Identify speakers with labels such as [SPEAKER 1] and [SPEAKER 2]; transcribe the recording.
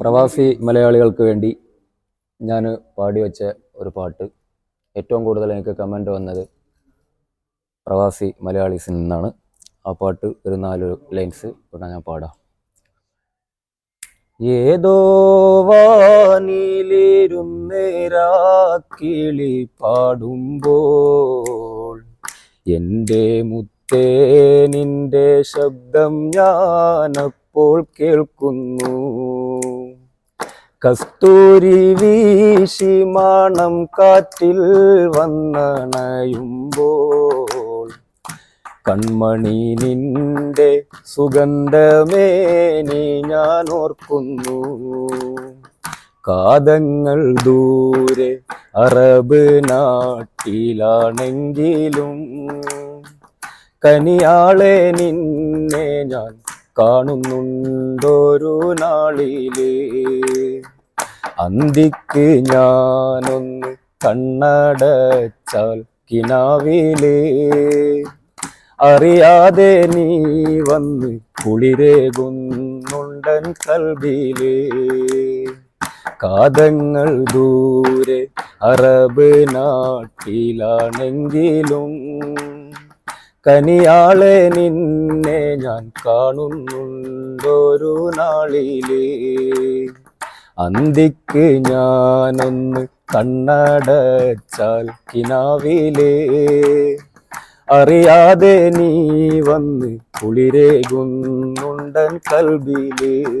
[SPEAKER 1] പ്രവാസി മലയാളികൾക്ക് വേണ്ടി ഞാൻ പാടി വെച്ച ഒരു പാട്ട്. ഏറ്റവും കൂടുതൽ എനിക്ക് കമന്റ് വന്നത് പ്രവാസി മലയാളീസിൽ നിന്നാണ്. ആ പാട്ട് ഒരു നാല് ലൈൻസ് ഇവിടെ ഞാൻ പാടാം. ഏതോ വാനിലിരുന്നേരാക്കിളി പാടുമ്പോൾ എന്റെ മുത്തേ നിന്റെ ശബ്ദം ഞാനപ്പോൾ കേൾക്കുന്നു. കസ്തൂരി വീശി മണം കാറ്റിൽ വന്നണയുമ്പോൾ കൺമണി നിന്റെ സുഗന്ധമേനി ഞാൻ ഓർക്കുന്നു. കാതങ്ങൾ ദൂരെ അറബ് നാട്ടിലാണെങ്കിലും കനിയാളെ നിന്നെ ഞാൻ കാണുന്നുണ്ടൊരു നാളിലേ. അന്തിക്ക് ഞാനൊന്ന് കണ്ണടച്ചാൽ കിനാവിലേ. അറിയാതെ നീ വന്ന് കുളിരേകുന്നുണ്ടൻ കൽവിലേ. കാതങ്ങൾ ദൂരെ അറബ് നാട്ടിലാണെങ്കിലും കനിയാളെ നിന്നെ ഞാൻ കാണുന്നുണ്ടൊരു നാളിലേ. അന്തിക്ക് ഞാനൊന്ന് കണ്ണടച്ചാൽ കിനാവിലേ. അറിയാതെ നീ വന്ന് കുളിരേകുന്നുണ്ടൻ കൽബിൽ.